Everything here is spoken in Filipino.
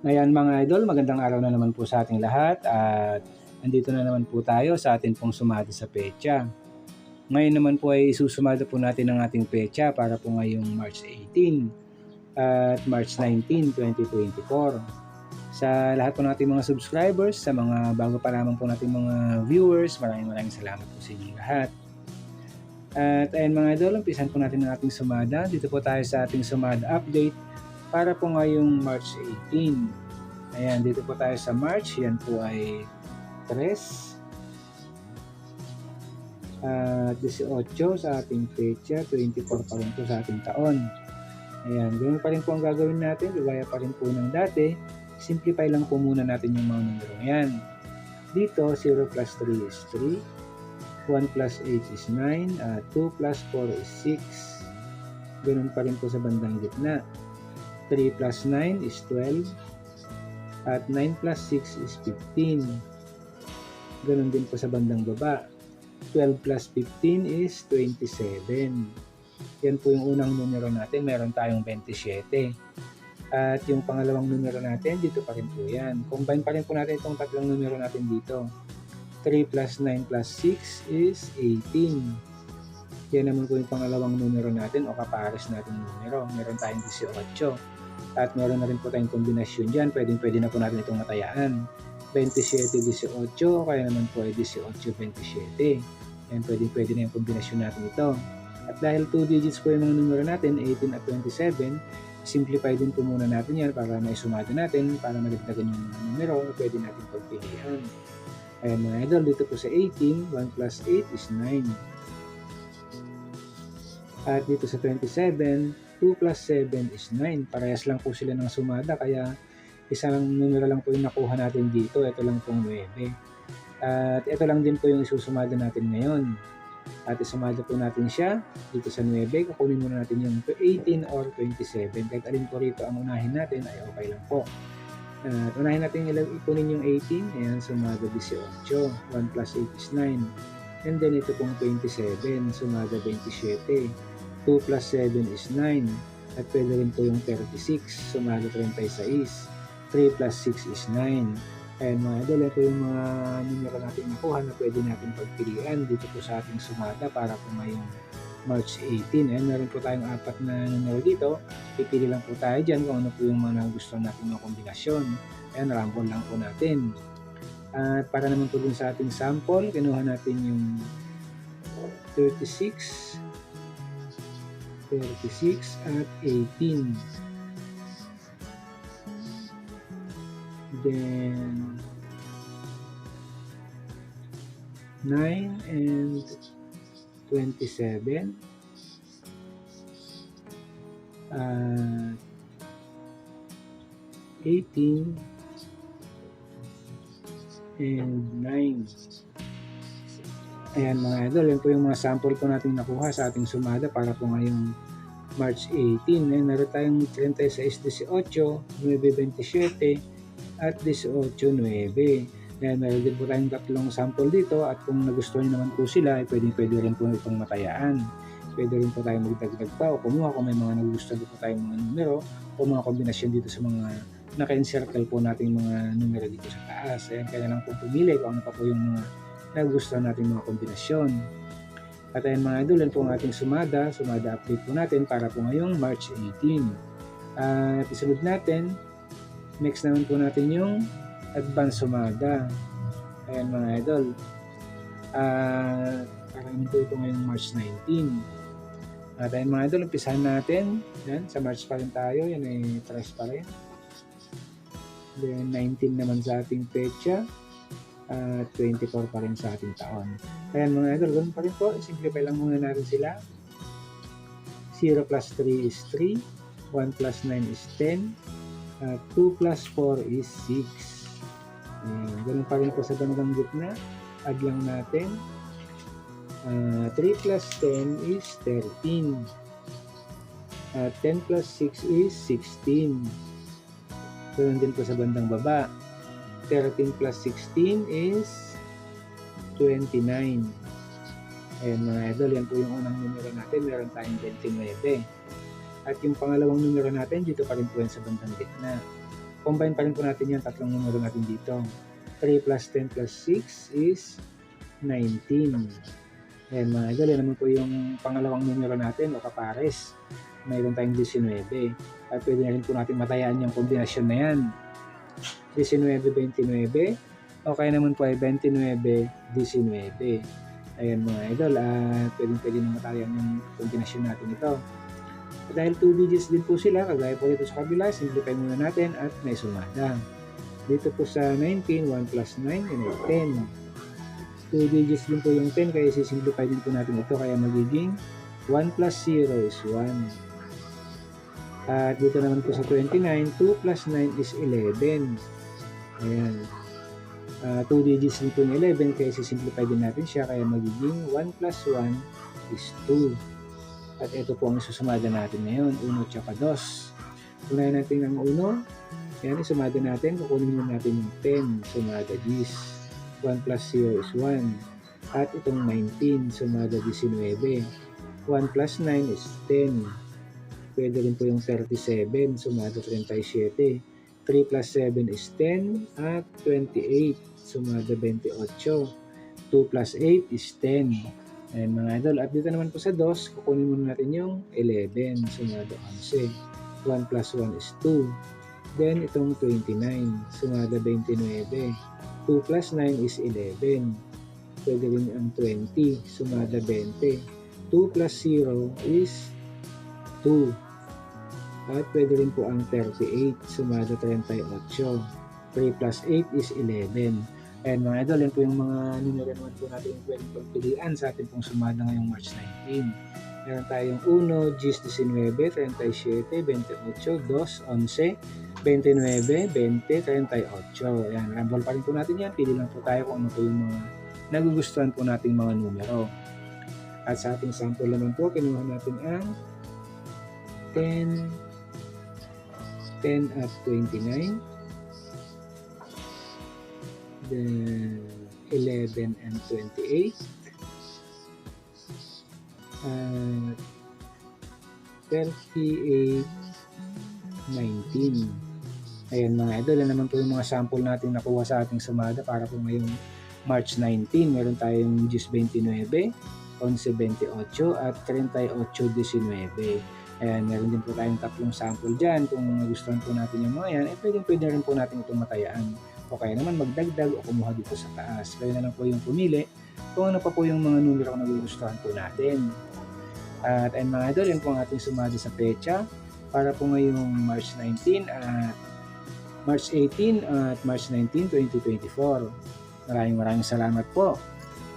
Ngayon mga idol, magandang araw na naman po sa ating lahat at nandito na naman po tayo sa atin pong sumada sa pecha. Ngayon naman po ay isusumada po natin ang ating pecha para po ngayong March 18 at March 19, 2024. Sa lahat po nating mga subscribers, sa mga bago pa lamang po nating mga viewers, maraming maraming salamat po sa inyong lahat. At ayun mga idol, umpisan po natin ang ating sumada. Dito po tayo sa ating sumada update para po ngayong March 18. Ayan, dito po tayo sa March. Yan po ay 3. At 18 sa ating pecha, 24 pa rin po sa ating taon. Ayan, ganoon pa rin po ang gagawin natin, gagaya pa rin po ng dati. Simplify lang po muna natin yung mga numero yan. Dito, 0 plus 3 is 3. 1 plus 8 is 9. At 2 plus 4 is 6. Ganun pa rin po sa bandang gitna. 3 plus 9 is 12. At 9 plus 6 is 15. Ganun din po sa bandang baba. 12 plus 15 is 27. Yan po yung unang numero natin. Meron tayong 27. At yung pangalawang numero natin, dito pa rin po yan. Combine pa rin po natin itong tatlong numero natin dito. 3 plus 9 plus 6 is 18. Yan naman po yung pangalawang numero natin o kapares natin numero. Meron tayong 18. At meron na rin po tayong kombinasyon dyan. Pwede, pwede na po natin itong matayaan. 27-18, kaya naman po ay 18-27. Yan, pwede, pwede na yung kombinasyon natin ito. At dahil 2 digits po yung mga numero natin, 18 at 27, simplify din po muna natin yan para may sumada natin, para malagdagan yung numero pwede natin pagpilihan. Ayan mga idol, dito po sa 18, 1 plus 8 is 9. At dito sa 27, 2 plus 7 is 9. Parehas lang po sila ng sumada, kaya isang numero lang po yung nakuha natin dito. Ito lang pong 9. At ito lang din po yung isusumada natin ngayon. At isumada po natin siya dito sa 9. Kukunin muna natin yung 18 or 27. Kahit alin po rito ang unahin natin ay okay lang po. At unahin natin ilag ikunin yung 18. Ayan, sumada 18. 1 plus 8 is 9. And then ito pong 27. Sumada 27. 2 plus 7 is 9. At pwede rin po yung 36. Sumada 36. 3 plus 6 is 9. Ayan mga idol, ito yung mga numero natin nakuha na pwede natin pagpilian dito po sa ating sumada para po ngayong March 18. Ayan, meron po tayong apat na numero dito. Pipili lang po tayo dyan kung ano po yung mga gusto natin mga kombinasyon. Ayan, rambol lang po natin. At para naman po dun sa ating sample, kinuha natin yung 36, 36 at 18. Then 9 and 27. At 18 and 9. Ayan mga idol, yan po yung mga sample po natin nakuha sa ating sumada para po ngayong March 18. Ayan, meron tayong 36, 18, 9, 27, at 18.9. Yan, meron din po tayong tatlong sample dito at kung nagustuhan nyo naman po sila, ay pwede, pwede rin po itong matayaan. Pwede rin po tayo magdagdag pa o kumuha kung may mga nagustuhan po tayong mga numero o mga kombinasyon dito sa mga naka-encircle po natin mga numero dito sa taas. Ayan, kaya lang po pumili kung ano pa po yung mga nagustuhan natin mga kombinasyon. At ayan mga idol, yan po ang ating sumada. Sumada update po natin para po ngayong March 18. At isunod natin, Next naman po natin yung advance sumada. Ayan mga idol. At parang po ito ngayong March 19. At ayan mga idol, umpisahan natin. Yan, sa March pa rin tayo. Yan ay trash pa rin. Then 19 naman sa ating pecha. At 24 pa rin sa ating taon. Ayan mga idol, ganun pa rin po. Simplify lang muna natin sila. 0 plus 3 is 3. 1 plus 9 is 10 at 2 plus 4 is 6. Ayan, ganun pa rin po sa bandang gitna. Add lang natin. Uh, 3 plus 10 is 13. At 10 plus 6 is 16. Ganun din po sa bandang baba. 13 plus 16 is 29. Ayan mga idol, yan po yung unang numero natin. Meron tayong 29. At yung pangalawang numero natin, dito pa rin po yan sa bandang gitna. combine pa rin po natin yung tatlong numero natin dito. 3 plus 10 plus 6 is 19. Ayan mga idol, yan naman po yung pangalawang numero natin o kapares. Mayroon tayong 19. At pwede na rin po natin matayaan yung kombinasyon na yan. 19-29. Okay naman po ay 29-19. Ayan mga idol, at pwede pwede na matayaan yung kombinasyon natin ito. At dahil 2 digits din po sila, kagaya po dito sa kabila, simplify muna natin at may sumada. Dito po sa 19, 1 plus 9, yun ay 10. 2 digits din po yung 10, kaya sisimplify din po natin ito, kaya magiging 1 plus 0 is 1. At dito naman po sa 29, 2 plus 9 is 11. Ayan. Uh, 2 digits po yung 11, kaya sisimplify din natin siya, kaya magiging 1 plus 1 is 2. At ito po ang isusumada natin ngayon, 1 tsaka 2. Unahin natin ang 1. Yan, isumada natin. Kukunin natin yung 10. Sumada 10. 1 plus 0 is 1. At itong 19. Sumada 19. 1 plus 9 is 10. Pwede rin po yung 37. Sumada 37. 3 plus 7 is 10. At 28. Sumada 28. 2 plus 8 is 10. Ayan mga idol. At dito naman po sa DOS, kukunin muna natin yung 11. Sumada 11. 1 plus 1 is 2. Then itong 29. Sumada 29. 2 plus 9 is 11. Pwede rin ang 20. Sumada 20. 2 plus 0 is 2. At pwede rin po ang 38. Sumada 38. 3 plus 8 is 11. And mga idol, yan po yung mga numero naman po natin yung pwedeng pagpilian sa ating pong sumada ngayong March 19. Meron tayong 1, 19, 37, 28, 2, 11, 29, 20, 38. Ayan, rambol pa rin po natin yan. Pili lang po tayo kung ano po yung mga nagugustuhan po nating mga numero. At sa ating sample naman po, kinuha natin ang 10, 10 at 29 then 11 and 28 at 38 19 ayan mga idol naman po yung mga sample natin nakuha sa ating sumada para po ngayong March 19 meron tayong 10-29 11-28 at 38-19 Ayan, meron din po tayong tatlong sample dyan. Kung nagustuhan po natin yung mga yan, eh pwede, pwede rin po natin itong matayaan o kaya naman magdagdag o kumuha dito sa taas. Kayo na lang po yung pumili kung ano pa po yung mga numero na nagugustuhan po natin. At ayun mga idol, yun po ang ating sumali sa pecha para po ngayong March 19 at March 18 at March 19, 2024. Maraming maraming salamat po.